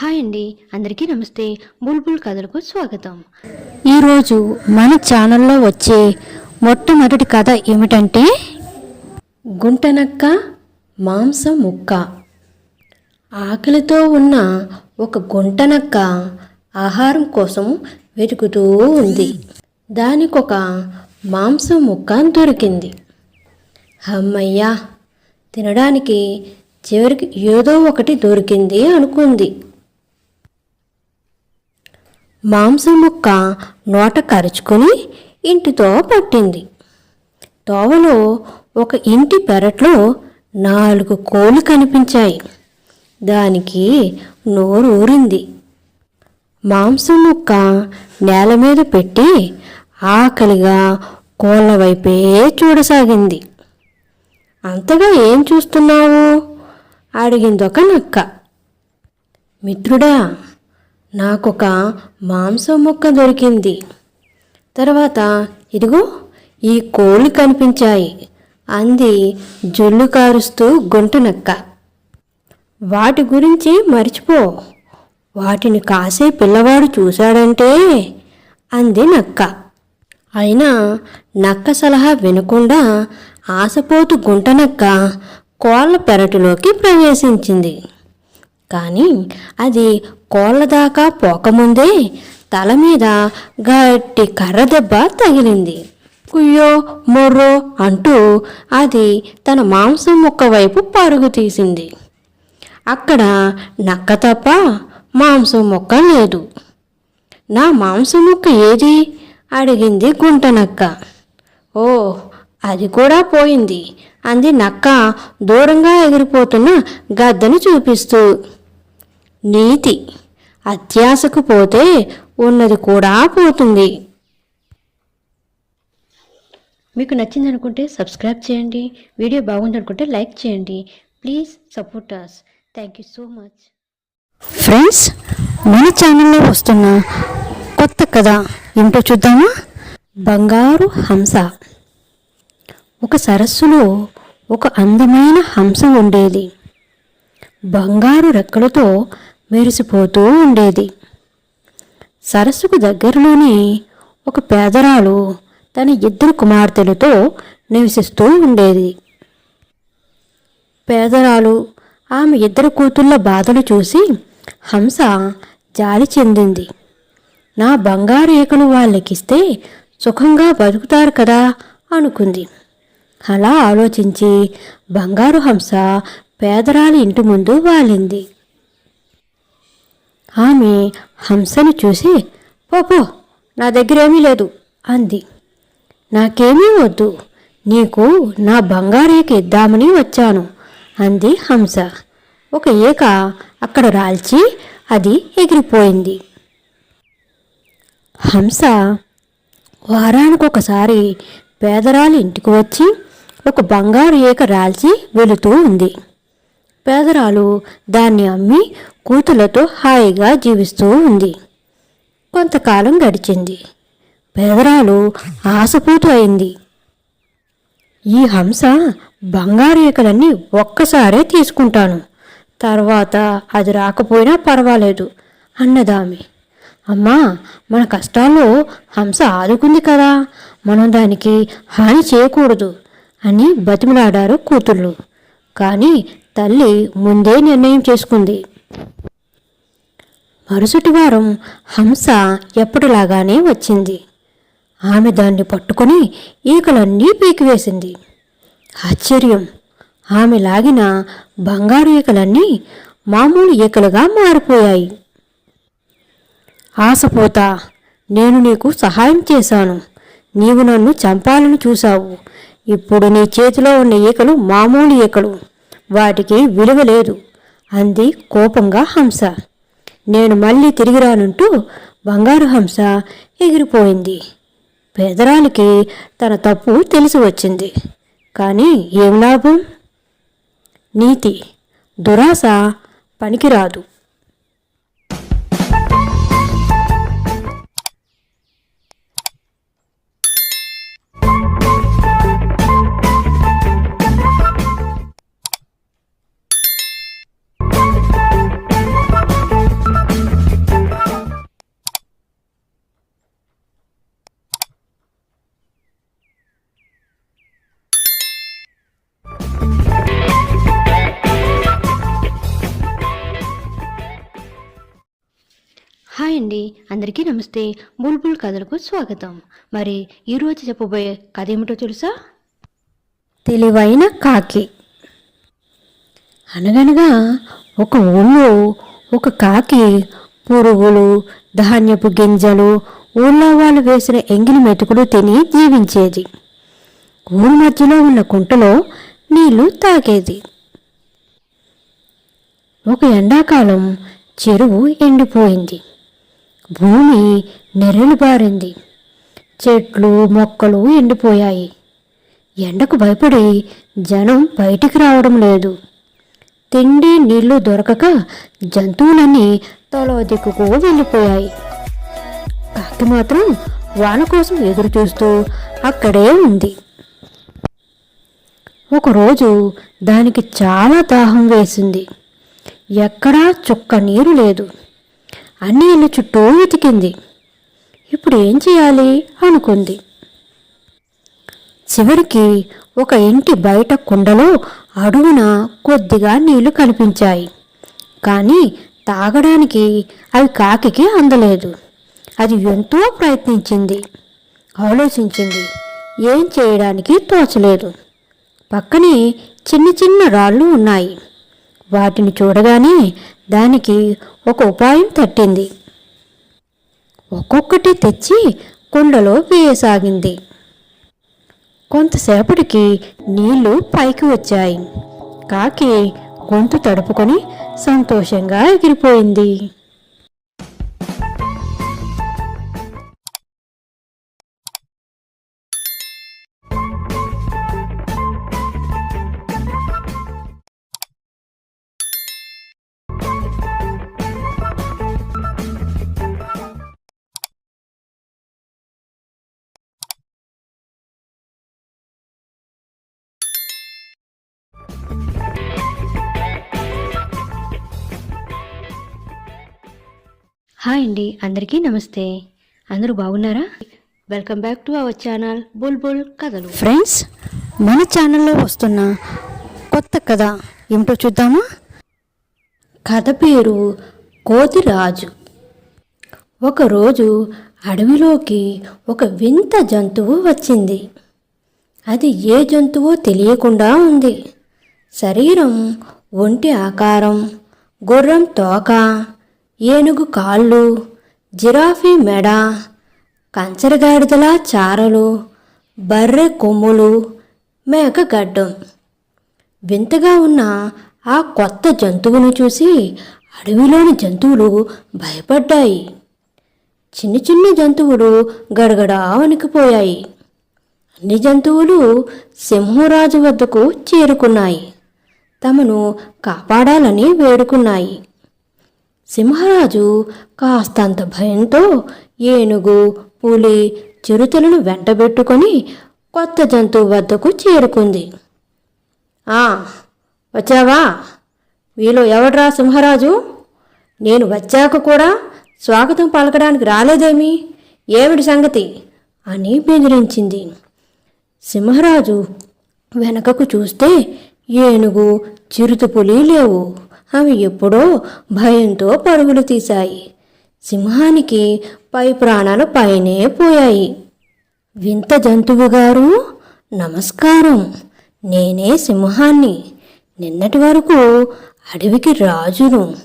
Hi అండి. అందరికీ నమస్తే. బుల్బుల్ కథలకు స్వాగతం. ఈరోజు మన ఛానల్లో వచ్చే మొట్టమొదటి కథ ఏమిటంటే గుంటనక్క మాంసం ముక్క ఆకలితో ఉన్న ఒక గుంటనక్క ఆహారం కోసం వెతుకుతూ ఉంది. దానికొక మాంసం ముక్క దొరికింది. అమ్మయ్యా తినడానికి చివరికి ఏదో ఒకటి దొరికింది అనుకుంది. మాంసం ముక్క నోట కరుచుకొని ఇంటితో పట్టింది. తోవలో ఒక ఇంటి పెరట్లో నాలుగు కోళ్ళు కనిపించాయి. దానికి నోరు ఊరింది మాంసం ముక్క నేల మీద పెట్టి ఆకలిగా కోళ్ళ వైపే చూడసాగింది. అంతగా ఏం చూస్తున్నావు? అడిగిందొక నక్క. మిత్రుడా నాకొక మాంసం ముక్క దొరికింది. తర్వాత ఇదిగో ఈ కోళ్ళు కనిపించాయి. అంది జొల్లు కారుస్తూ గుంటనక్క. వాటి గురించి మర్చిపో. వాటిని కాసే పిల్లవాడు చూశాడంటే? అంది నక్క. అయినా నక్క సలహా వినకుండా ఆశపోతు గుంటనక్క కోళ్ళ పెరటిలోకి ప్రవేశించింది. కానీ అది కోళ్ళ దాకా పోకముందే తల మీద గట్టి కర్ర దెబ్బ తగిలింది. కుయ్యో మొర్రో అంటూ అది తన మాంసం ముక్క వైపు పరుగు తీసింది. అక్కడ నక్క తప్ప మాంసం ముక్క లేదు. నా మాంసం ముక్క ఏది? అడిగింది గుంటనక్క ఓ అది కూడా పోయింది. అంది నక్క దూరంగా ఎగిరిపోతున్న గద్దను చూపిస్తూ. నీతి అత్యాశకు పోతే ఉన్నది కూడా పోతుంది. మీకు నచ్చింది అనుకుంటే సబ్స్క్రైబ్ చేయండి. వీడియో బాగుందనుకుంటే లైక్ చేయండి. Please support us thank you so much friends మన ఛానల్లో వస్తున్న కొత్త కథ ఏంటో చూద్దామా? బంగారు హంస. ఒక సరస్సులో ఒక అందమైన హంస ఉండేది. బంగారు రెక్కలతో మెరిసిపోతూ ఉండేది. సరస్సుకు దగ్గరలోనే ఒక పేదరాలు తన ఇద్దరు కుమార్తెలతో నివసిస్తూ ఉండేది. పేదరాలు ఆమె ఇద్దరు కూతుళ్ళ బాధలు చూసి హంస జాలి చెందింది. నా బంగారు ఏకలు వాళ్ళకిస్తే సుఖంగా బతుకుతారు కదా అనుకుంది. అలా ఆలోచించి బంగారు హంస పేదరాలి ఇంటి ముందు వాలింది. ఆమె హంసను చూసి పోపో నా దగ్గర ఏమీ లేదు అంది. నాకేమీ వద్దు నీకు నా బంగారేక ఇద్దామని వచ్చాను అంది హంస. ఒక ఏక అక్కడ రాల్చి అది ఎగిరిపోయింది. హంస వారానికొకసారి పేదరాలు పేదరాలి ఇంటికి వచ్చి ఒక బంగారు ఏక రాల్చి వెళుతూ ఉంది. పేదరాలు దాన్ని అమ్మి కూతులతో హాయిగా జీవిస్తూ ఉంది. కొంతకాలం గడిచింది. పేదరాలు ఆశపూతు అయింది. ఈ హంస బంగారు ఏకలన్నీ ఒక్కసారే తీసుకుంటాను. తర్వాత అది రాకపోయినా పర్వాలేదు అన్నదామె. అమ్మా మన కష్టాల్లో హంస ఆదుకుంది కదా మనం దానికి హాని చేయకూడదు అని బతిమలాడారు కూతుళ్ళు కానీ తల్లి ముందే నిర్ణయం చేసుకుంది. మరుసటి వారం హంస ఎప్పటిలాగానే వచ్చింది. ఆమె దాన్ని పట్టుకొని ఈకలన్నీ పీకివేసింది ఆశ్చర్యం! ఆమె లాగిన బంగారు ఈకలన్నీ మామూలు ఈకలుగా మారిపోయాయి. ఆశపోతా నేను నీకు సహాయం చేశాను. నీవు నన్ను చంపాలని చూశావు. ఇప్పుడు నీ చేతిలో ఉన్న ఈకలు మామూలు ఈకలు. వాటికి విలువ లేదు అంది కోపంగా హంస. నేను మళ్ళీ తిరిగి రానంటూ బంగారు హంస ఎగిరిపోయింది. పేదరాలికి తన తప్పు తెలిసి వచ్చింది. కానీ ఏం లాభం? నీతి దురాశ పనికిరాదు. అండి. అందరికీ నమస్తే. బుల్బుల్ కథలకు స్వాగతం. మరి ఈరోజు చెప్పబోయే కథ ఏమిటో తెలుసా? తెలివైన కాకి. అనగనగా ఒక ఊళ్ళో ఒక కాకి పురుగులు ధాన్యపు గింజలు ఊళ్ళో వాళ్ళు వేసిన ఎంగిలి మెతుకులు తిని జీవించేది. ఊరి మధ్యలో ఉన్న కుంటలో నీళ్ళు తాగేది. ఒక ఎండాకాలం చెరువు ఎండిపోయింది. భూమి నెర్రలు బారింది. చెట్లు మొక్కలు ఎండిపోయాయి. ఎండకు భయపడి జనం బయటికి రావడం లేదు. తిండి నీళ్ళు దొరకక జంతువులన్నీ తలో దిక్కుకు వెళ్ళిపోయాయి. కాకి మాత్రం వాన కోసం ఎదురు చూస్తూ అక్కడే ఉంది. ఒకరోజు దానికి చాలా దాహం వేసింది. ఎక్కడా చుక్క నీరు లేదు. అన్ని ఇళ్ళ చుట్టూ వెతికింది. ఇప్పుడు ఏం చేయాలి? అనుకుంది. చివరికి ఒక ఇంటి బయట కుండలో అడుగున కొద్దిగా నీళ్ళు కనిపించాయి. కానీ తాగడానికి అవి కాకికి అందలేదు. అది ఎంతో ప్రయత్నించింది. ఆలోచించింది. ఏం చేయడానికి తోచలేదు. పక్కనే చిన్న చిన్న రాళ్ళు ఉన్నాయి. వాటిని చూడగానే దానికి ఒక ఉపాయం తట్టింది. ఒక్కొక్కటి తెచ్చి కుండలో వేయసాగింది. కొంతసేపటికి నీళ్ళు పైకి వచ్చాయి. కాకి గొంతు తడుపుకొని సంతోషంగా ఎగిరిపోయింది. హాయ్ అండి అందరికీ నమస్తే. అందరూ బాగున్నారా? Welcome back to our channel Bulbul కథలు ఫ్రెండ్స్ మన ఛానల్లో వస్తున్న కొత్త కథ ఏమిటో చూద్దామా? కథ పేరు కోతిరాజు. ఒకరోజు అడవిలోకి ఒక వింత జంతువు వచ్చింది. అది ఏ జంతువో తెలియకుండా ఉంది. శరీరం ఒంటి ఆకారం గుర్రం తోక ఏనుగు కాళ్ళు జిరాఫీ మెడ కంచరగాడిదల చారలు బర్రె కొమ్ములు మేక గడ్డం. వింతగా ఉన్న ఆ కొత్త జంతువును చూసి అడవిలోని జంతువులు భయపడ్డాయి. చిన్న చిన్న జంతువులు గడగడా వణికిపోయాయి. అన్ని జంతువులు సింహరాజు వద్దకు చేరుకున్నాయి. తమను కాపాడాలని వేడుకున్నాయి. సింహరాజు కాస్తంత భయంతో ఏనుగు పులి చిరుతలను వెంటబెట్టుకొని కొత్త జంతువు వద్దకు చేరుకుంది. ఆ వచ్చావా? వీలో ఎవడ్రా సింహరాజు? నేను వచ్చాక కూడా స్వాగతం పలకడానికి రాలేదేమి? ఏమిటి సంగతి? అని బెదిరించింది. సింహరాజు వెనకకు చూస్తే ఏనుగు చిరుతపులి లేవు. అవి ఎప్పుడో భయంతో పరుగులు తీశాయి. సింహానికి పై ప్రాణాలు పైనే పోయాయి. వింత జంతువు గారు నమస్కారం. నేనే సింహాన్ని. నిన్నటి వరకు అడవికి రాజును.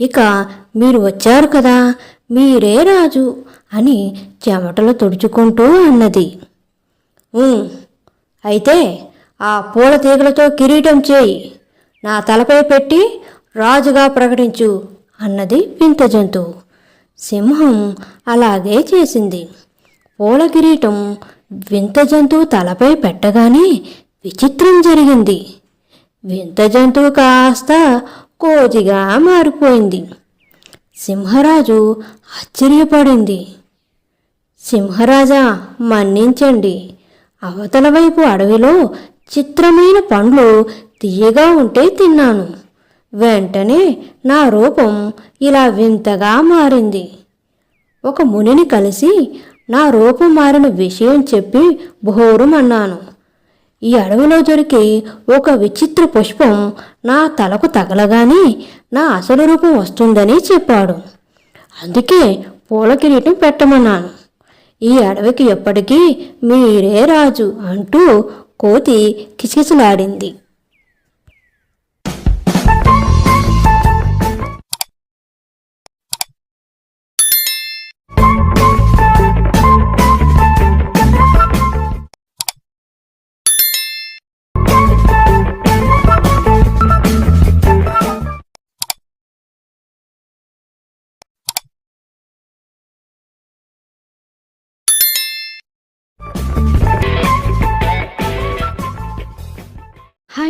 ఇక మీరు వచ్చారు కదా మీరే రాజు అని చెమటలు తుడుచుకుంటూ అన్నది అయితే ఆ పూల తీగలతో కిరీటం చేయి. నా తలపై పెట్టి రాజుగా ప్రకటించు అన్నది వింత జంతువు సింహం అలాగే చేసింది. పూల కిరీటం వింత జంతువు తలపై పెట్టగానే విచిత్రం జరిగింది. వింత జంతువు కాస్త కోతిగా మారిపోయింది. సింహరాజు ఆశ్చర్యపడింది. సింహరాజా మన్నించండి. అవతల వైపు అడవిలో చిత్రమైన పండ్లు తీయగా ఉంటే తిన్నాను. వెంటనే నా రూపం ఇలా వింతగా మారింది. ఒక మునిని కలిసి నా రూపం మారిన విషయం చెప్పి బోరుమన్నాను ఈ అడవిలో దొరికి ఒక విచిత్ర పుష్పం నా తలకు తగలగానే నా అసలు రూపం వస్తుందని చెప్పాడు. అందుకే పూల కిరీటం పెట్టమన్నాను. ఈ అడవికి ఎప్పటికీ మీరే రాజు అంటూ కోతి కిచకిచలాడింది.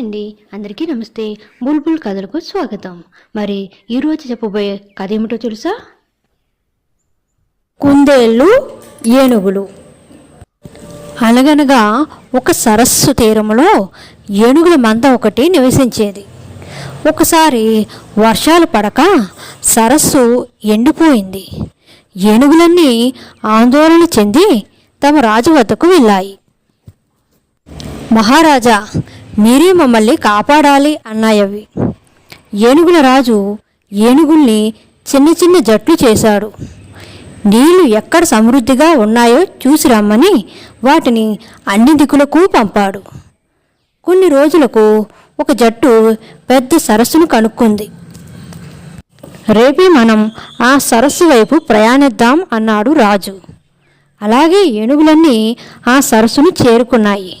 అండి. అందరికీ నమస్తే. బుల్బుల్ కథలకు స్వాగతం. మరి ఈరోజు చెప్పబోయే కథ ఏమిటో తెలుసా? కుందేళ్ళు ఏనుగులు. అనగనగా ఒక సరస్సు తీరములో ఏనుగుల మంద ఒకటి నివసించేది. ఒకసారి వర్షాలు పడక సరస్సు ఎండిపోయింది. ఏనుగులన్నీ ఆందోళన చెంది తమ రాజు వద్దకు వెళ్ళాయి. మహారాజా మీరే మమ్మల్ని కాపాడాలి అన్నాయవి. ఏనుగుల రాజు ఏనుగుల్ని చిన్న చిన్న జట్లు చేశాడు. నీళ్ళు ఎక్కడ సమృద్ధిగా ఉన్నాయో చూసి రమ్మని వాటిని అన్ని దిక్కులకు పంపాడు. కొన్ని రోజులకు ఒక జట్టు పెద్ద సరస్సును కనుక్కుంది. రేపే మనం ఆ సరస్సు వైపు ప్రయాణిద్దాం అన్నాడు రాజు. అలాగే ఏనుగులన్నీ ఆ సరస్సును చేరుకున్నాయి.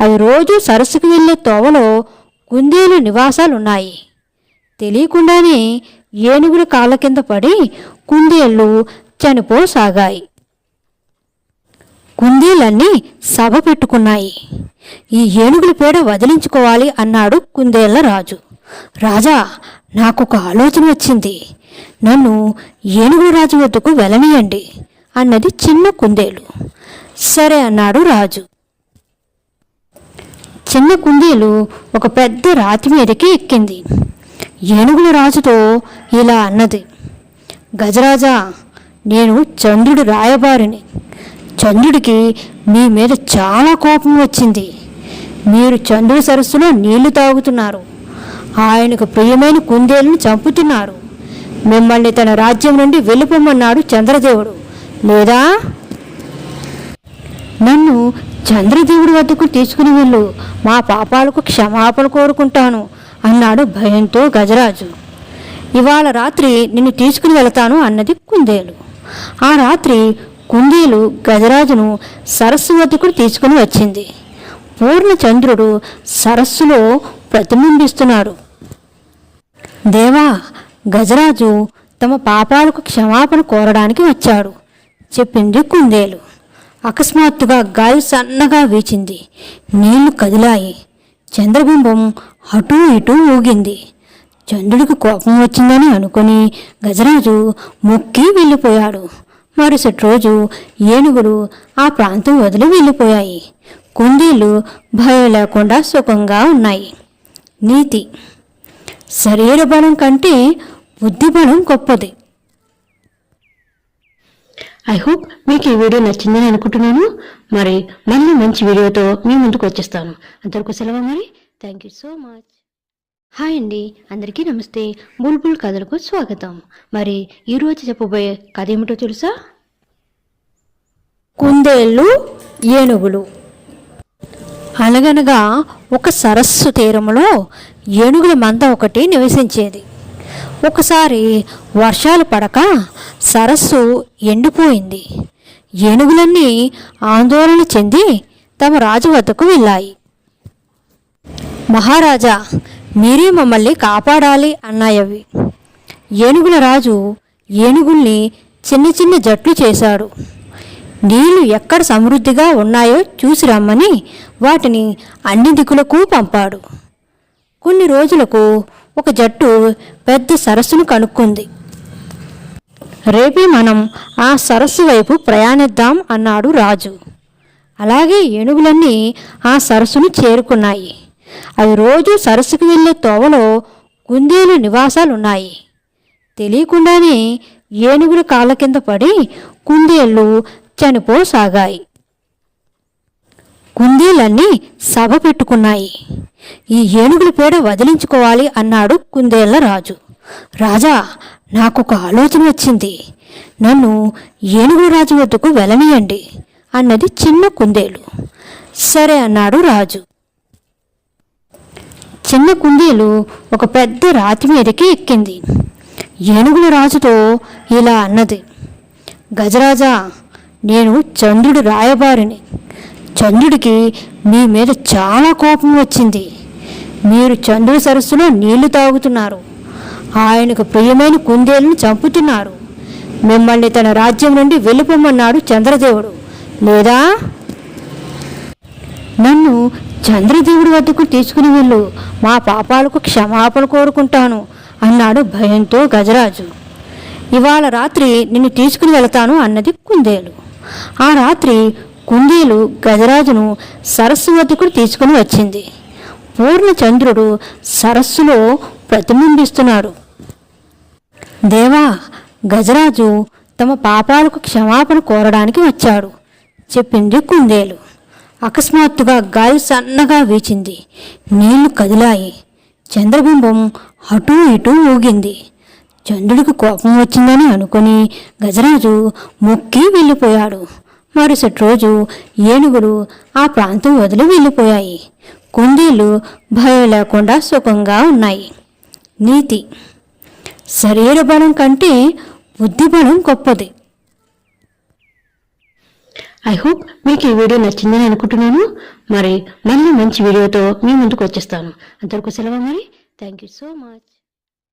అవి రోజు సరస్సుకు వెళ్ళే తోవలో కుందేలు నివాసాలున్నాయి. తెలియకుండానే ఏనుగుల కాళ్ళ కింద పడి కుందేళ్ళు చనిపోసాగాయి. కుందేలన్నీ సభ పెట్టుకున్నాయి. ఈ ఏనుగుల పేడ వదిలించుకోవాలి అన్నాడు కుందేళ్ళ రాజు. రాజా నాకొక ఆలోచన వచ్చింది. నన్ను ఏనుగుల రాజు వద్దకు వెళ్ళనీయండి అన్నది చిన్న కుందేలు. సరే అన్నాడు రాజు. చిన్న కుందేలు ఒక పెద్ద రాతి మీదకి ఎక్కింది. ఏనుగుల రాజుతో ఇలా అన్నది గజరాజా నేను చంద్రుడు రాయబారిని. చంద్రుడికి మీ మీద చాలా కోపం వచ్చింది. మీరు చంద్రుడి సరస్సులో నీళ్ళు తాగుతున్నారు. ఆయనకు ప్రియమైన కుందేలను చంపుతున్నారు. మిమ్మల్ని తన రాజ్యం నుండి వెళ్ళిపోమన్నాడు చంద్రదేవుడు. లేదా? నన్ను చంద్రదేవుడి వద్దకు తీసుకుని వెళ్ళు. మా పాపాలకు క్షమాపణ కోరుకుంటాను అన్నాడు భయంతో గజరాజు. ఇవాళ రాత్రి నిన్ను తీసుకుని వెళతాను అన్నది కుందేలు. ఆ రాత్రి కుందేలు గజరాజును సరస్సు వద్దకు తీసుకుని వచ్చింది. పూర్ణచంద్రుడు సరస్సులో ప్రతిబింబిస్తున్నాడు. దేవా గజరాజు తమ పాపాలకు క్షమాపణ కోరడానికి వచ్చాడు చెప్పింది కుందేలు. అకస్మాత్తుగా గాలి సన్నగా వీచింది. నీళ్ళు కదిలాయి. చంద్రబింబం అటూ ఇటూ ఊగింది. చంద్రుడికి కోపం వచ్చిందని అనుకుని గజరాజు మొక్కి వెళ్ళిపోయాడు. మరుసటి రోజు ఏనుగులు ఆ ప్రాంతం వదిలి వెళ్ళిపోయాయి. కుందేళ్ళు భయం లేకుండా సుఖంగా ఉన్నాయి. నీతి. శరీర బలం కంటే బుద్ధి బలం గొప్పది. ఐ హోప్ మీకు ఈ వీడియో నచ్చిందని అనుకుంటున్నాను. మరి మళ్ళీ మంచి వీడియోతో మీ ముందుకు వచ్చేస్తాను. అంతవరకు సెలవు మరి. Thank you so much hi అండి. అందరికీ నమస్తే. బుల్బుల్ కథలకు స్వాగతం. మరి ఈరోజు చెప్పబోయే కథ ఏమిటో తెలుసా? కుందేళ్ళు ఏనుగులు. అనగనగా ఒక సరస్సు తీరములో ఏనుగుల మంద ఒకటి నివసించేది. ఒకసారి వర్షాలు పడక సరస్సు ఎండిపోయింది. ఏనుగులన్నీ ఆందోళన చెంది తమ రాజు వద్దకు వెళ్ళాయి. మహారాజా మీరే మమ్మల్ని కాపాడాలి అన్నాయవి. ఏనుగుల రాజు ఏనుగుల్ని చిన్న చిన్న జట్లు చేశాడు. నీళ్ళు ఎక్కడ సమృద్ధిగా ఉన్నాయో చూసి రమ్మని వాటిని అన్ని దిక్కులకు పంపాడు. కొన్ని రోజులకు ఒక జట్టు పెద్ద సరస్సును కనుక్కుంది. రేపే మనం ఆ సరస్సు వైపు ప్రయాణిద్దాం అన్నాడు రాజు. అలాగే ఏనుగులన్నీ ఆ సరస్సును చేరుకున్నాయి. అవి రోజు సరస్సుకు వెళ్ళే తోవలో కుందేలు నివాసాలున్నాయి. తెలియకుండానే ఏనుగుల కాళ్ళ కింద పడి కుందేళ్ళు చనిపోసాగాయి. కుందేలన్నీ సభ పెట్టుకున్నాయి. ఈ ఏనుగుల పేడ వదిలించుకోవాలి అన్నాడు కుందేళ్ళ రాజు. రాజా నాకు ఒక ఆలోచన వచ్చింది. నన్ను ఏనుగు రాజు వద్దకు వెళ్ళనీయండి అన్నది చిన్న కుందేలు. సరే అన్నాడు రాజు. చిన్న కుందేలు ఒక పెద్ద రాతి మీదకి ఎక్కింది. ఏనుగుల రాజుతో ఇలా అన్నది. గజరాజా నేను చంద్రుడు రాయబారిని. చంద్రుడికి మీ మీద చాలా కోపం వచ్చింది. మీరు చంద్రుడి సరస్సులో నీళ్ళు తాగుతున్నారు. ఆయనకు ప్రియమైన కుందేలును చంపుతున్నారు మిమ్మల్ని తన రాజ్యం నుండి వెళ్ళిపోమన్నాడు చంద్రదేవుడు. లేదా? నన్ను చంద్రదేవుడి వద్దకు తీసుకుని వెళ్ళు. మా పాపాలకు క్షమాపణ కోరుకుంటాను అన్నాడు భయంతో గజరాజు. ఇవాళ రాత్రి నిన్ను తీసుకుని వెళతాను అన్నది కుందేలు. ఆ రాత్రి కుందేలు గజరాజును సరస్సు వద్దకు తీసుకుని వచ్చింది. పూర్ణచంద్రుడు సరస్సులో ప్రతిబింబిస్తున్నాడు. దేవా గజరాజు తమ పాపాలకు క్షమాపణ కోరడానికి వచ్చాడు చెప్పింది కుందేలు. అకస్మాత్తుగా గాలి సన్నగా వీచింది నీళ్ళు కదిలాయి. చంద్రబింబం అటూ ఇటూ ఊగింది. చంద్రుడికి కోపం వచ్చిందని అనుకుని గజరాజు మొక్కి వెళ్ళిపోయాడు. మరుసటి రోజు ఏనుగులు ఆ ప్రాంతం వదిలి వెళ్ళిపోయాయి. కుందేలు భయం లేకుండా సుఖంగా ఉన్నాయి. నీతి శరీర బలం కంటే బుద్ధి బలం గొప్పది. ఐ హోప్ మీకు ఈ వీడియో నచ్చిందని అనుకుంటున్నాను. మరి మళ్ళీ మంచి వీడియోతో మీ ముందుకు వచ్చేస్తాను. అంతవరకు సెలవు మరి. Thank you so much